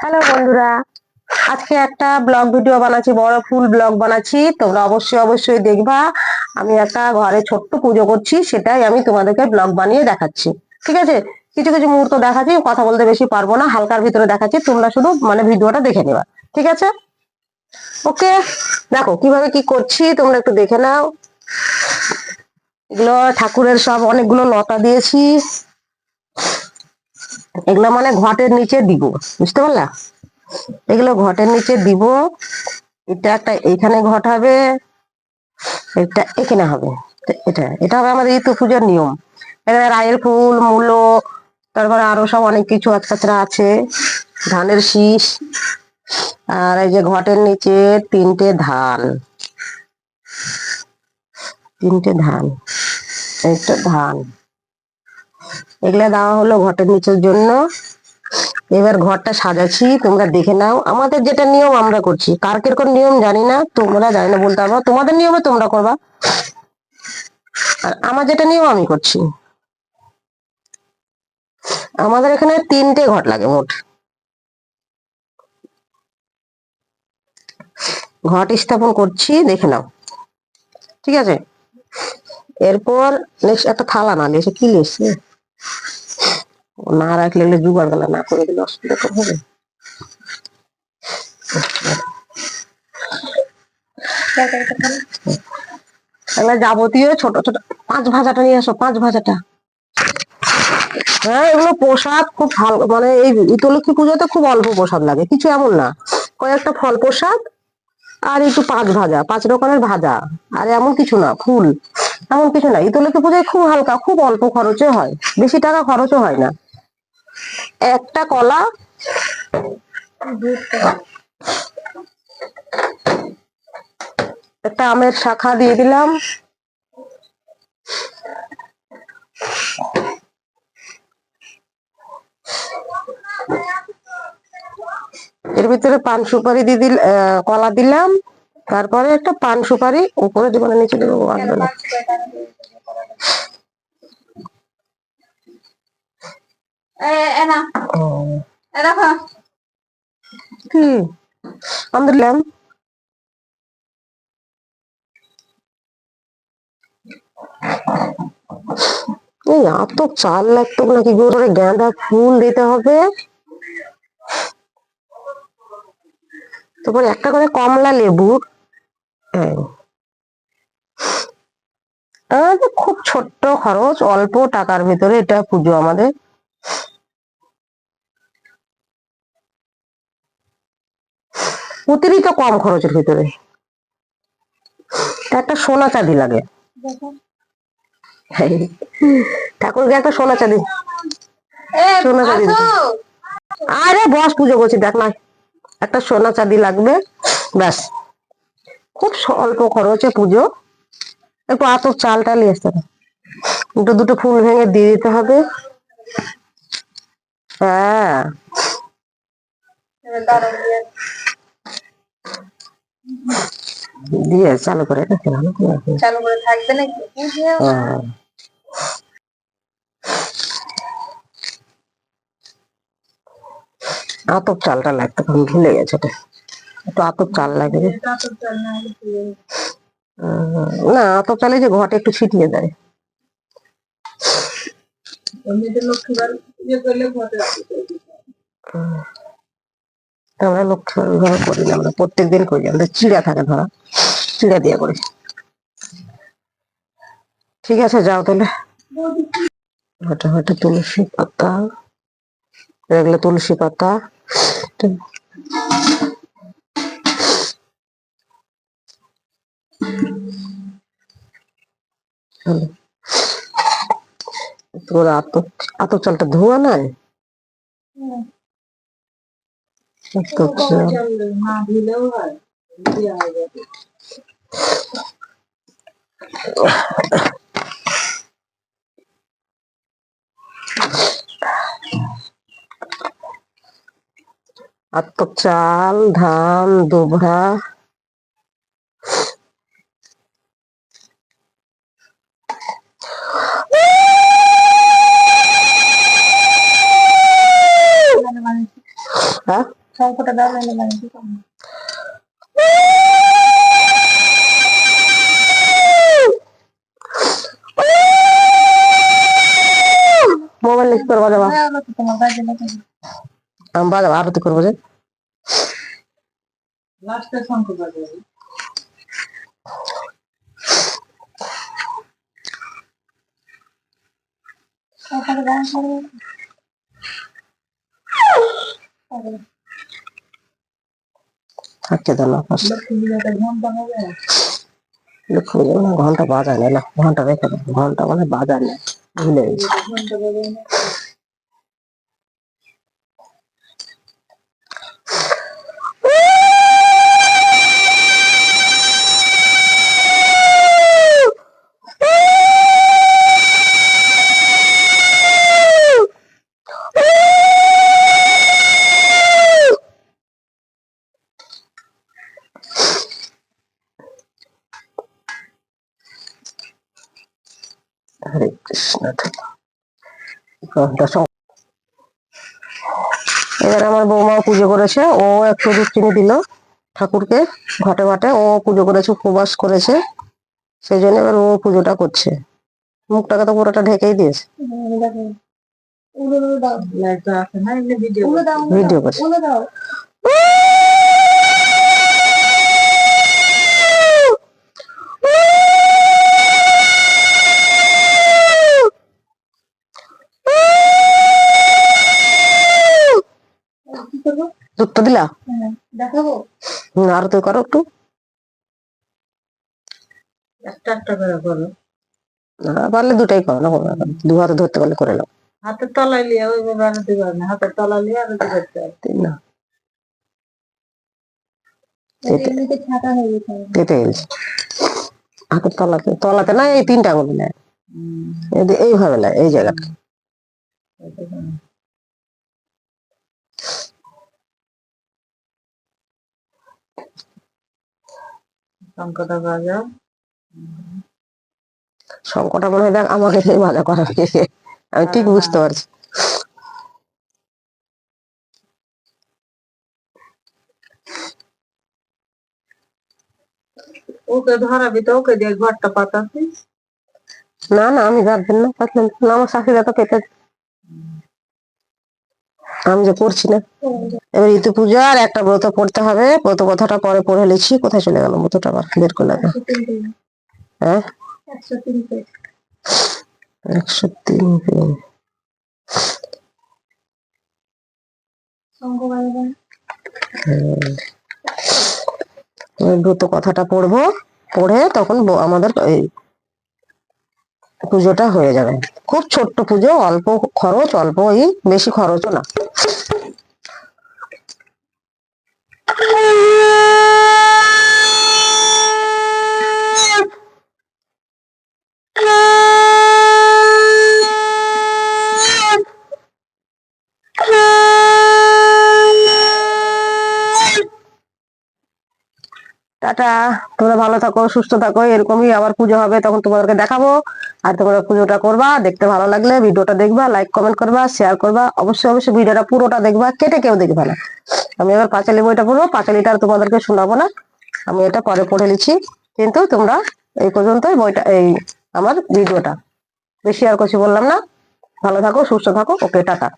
Hello বন্ধুরা, আজকে একটা ব্লগ ভিডিও বানাচ্ছি, বড় ফুল ব্লগ বানাচ্ছি, তোমরা অবশ্যই অবশ্যই দেখবা। আমি একটা ঘরে ছোট্ট পুজো করছি, সেটাই আমি তোমাদেরকে ব্লগ বানিয়ে দেখাচ্ছি, ঠিক আছে? কিছু কিছু মুহূর্ত দেখাচ্ছি, কথা বলতে বেশি পারব না, হালকার ভিতরে দেখাচ্ছি, তোমরা শুধু মানে ভিডিওটা দেখে নেবা, ঠিক আছে? ওকে, দেখো কীভাবে কি করছি, তোমরা একটু দেখে নাও। এগুলো ঠাকুরের সব অনেকগুলো লতা দিয়েছি। এগুলো মানে ঘটের নিচে দিব, বুঝতে পারলা? এগুলো ঘটের নিচে দিব, এটা একটা এখানে ঘট হবে এটা এখানে হবে এটা এটা হবে আমাদের ঋতু পূজার নিয়ম। এখানে রায়ের ফুল, মূলো, তারপরে আরও সব অনেক কিছু আচকাচরা আছে, ধানের শীষ, আর এই যে ঘটের নিচে তিনটে ধান। তিনটে ধান, একটা ধান। এগুলা দেওয়া হলো ঘটের নিচের জন্য। এবার ঘরটা সাজাচ্ছি, তোমরা দেখে নাও। আমাদের যেটা নিয়ম, আমরা করছি। কার কীরকম নিয়ম জানি না, তোমরা জানি না, বলতে পারব তোমাদের নিয়মে তোমরা করবা। আর আমার যেটা নিয়ম, আমি করছি। আমাদের এখানে তিনটে ঘট লাগে মোট। ঘট স্থাপন করছি, দেখে নাও। ঠিক আছে? এরপর, নেক্সট একটা থালা না লেসে কি লেসে না রাখলে জোগাড় গেলা না করে দিলে অসুবিধা তো হবে। যাবতীয় ছোট ছোট পাঁচ ভাজাটা নিয়ে আসো, পাঁচ ভাজাটা। হ্যাঁ এগুলো প্রসাদ খুব ভালো মানে এই ইতলক্ষ্মী পুজোতে খুব অল্প প্রসাদ লাগে, কিছু এমন না। কয়েকটা ফল প্রসাদ আর একটু পাঁচ ভাজা, পাঁচ রকমের ভাজা, আর এমন কিছু না, ফুল। এমন কিছু না ইতলক্ষ্মী পুজোয় খুব হালকা, খুব অল্প খরচে হয়। বেশি টাকা খরচও হয় না। একটা কলা, একটা আমের শাখা দিয়ে দিলাম। এর ভিতরে পান সুপারি দিয়ে দিল কলা দিলাম। তারপরে একটা পান সুপারি উপরে দেবো না নিচে দেবো আসবে না। কি? আমি দিলাম এই এত চাল লাগতো নাকি গো করে গাঁদা ফুল দিতে হবে। তারপর একটা করে কমলা লেবু। এই। আহ, খুব ছোট্ট খরচ অল্প টাকার ভিতরে এটা পুজো আমাদের। অতিরিক্ত কম খরচের ভিতরে। একটা সোনা চাঁদি লাগে। ঠাকুরকে একটা সোনা চাঁদি। সোনা চাঁদি। আরে বস পুজো করছি দেখ না। একটা সোনা চাঁদি লাগবে ব্যাস। খুব অল্প খরচে পুজো। একটু আতর চাল টাল আসতে হবে দুটো দুটো ফুল ভেঙে দিয়ে দিতে হবে। হ্যাঁ। দিয়ে চালু করে। চালু করে থাকবে নাকি? হ্যাঁ। আতপ চালটা লাগতো ভুলে গেছে। ওটা একটু আতপ চাল লাগে না আতপ চালে যে ঘটে একটু ছিটিয়ে দেয়। লক্ষ্মীবার আমরা লক্ষ্মী ঘরে করি না আমরা প্রত্যেক দিন করি আমাদের চিড়া থাকে ধরা চিড়া দিয়ে করি। ঠিক আছে যাও তাহলে। ওটা হয়তো তুলসী পাতা এগুলো তুলসী পাতা। তোর আত আত চালটা ধোয়া নাই আতপ চাল। না হয়। আতপ চাল ধান দুবরা হ্যাঁ করব? মোবাইল লিখ করে বাজাবা তো তোমার বাজে না কেন? আমি বাজাবো আরতি করব যে লাস্টের শঙ্খ বাজাবে তারপরে গান করবে। তারপরে থাকতে দাও না ঘণ্টা না, ঘণ্টা বাজায় না, ঘণ্টা রেখে ঘণ্টা মানে বাজার না ভুলে কৃষ্ণ ঘণ্টা এবার আমার বৌমা পুজো করেছে ও একটু দুধ চিনি দিল ঠাকুরকে ঘটে ঘটে ও পুজো করেছে উপবাস করেছে সেই জন্য এবার ও পুজোটা করছে। মুখটাকে তো পুরোটা ঢেকেই দিয়েছে। না ভিডিও করছে উড়ো দাও কি করব দুধটা দিলা? হ্যাঁ, দেখাবো? আর তুই করো একটু। একটা একটা করে করো। না, পারলে দুটাই করো না। দু হাতে ধরতে পারলে করে নাও। হাতের তলায় লিয়ে ওইভাবে আনতে পারবে না হাতের তলায় লিয়ে করতে হবে। না। হাতের তলাতে তলাতে না এই তিনটা আঙুল নেয়। এই- এইভাবে নেয় এই জায়গাটা। শঙ্কটা সংকটা মনে হয় দেখ আমাকে ভালো করা। আমি ঠিক হ্যাঁ, বুঝতে পারছি। ওকে ধরাবি তো ওকে দিয়ে ঘরটা পাতাছিস না না আমি গার্জেন না পাতলাম। আমার শাশুড়া তো কেটে আমি যে করছি না। এবার ঋতু পূজার একটা ব্রত পড়তে হবে। ব্রত কথাটা পরে পড়ে লিখছি, কোথায় চলে গেল ব্রতটা আবার? বের করলে হ্যাঁ? একশো তিন হুম। এবার ব্রত কথাটা পড়ব, পড়ে তখন আমাদের পুজোটা হয়ে যাবে। খুব ছোট্ট পুজো, অল্প খরচ, অল্প এই বেশি খরচও না। টাটা। তোমরা ভালো থাকো, সুস্থ থাকো, এরকমই আবার পুজো হবে, তখন তোমাদেরকে দেখাবো। আর তোমরা পুজোটা করবা, দেখতে ভালো লাগলে ভিডিওটা দেখবা লাইক কমেন্ট করবা শেয়ার করবা। অবশ্যই অবশ্যই ভিডিওটা পুরোটা দেখবা, কেটে কেউ দেখবা না। আমি এবার পাঁচালি বইটা পড়ব, পাঁচালিটা আর তোমাদেরকে শোনাবো না। আমি এটা পরে পড়ে নিচ্ছি। কিন্তু তোমরা এই পর্যন্তই বইটা, এই আমার ভিডিওটা। বেশি আর কিছু বললাম না। ভালো থাকো, সুস্থ থাকো। Okay, tata.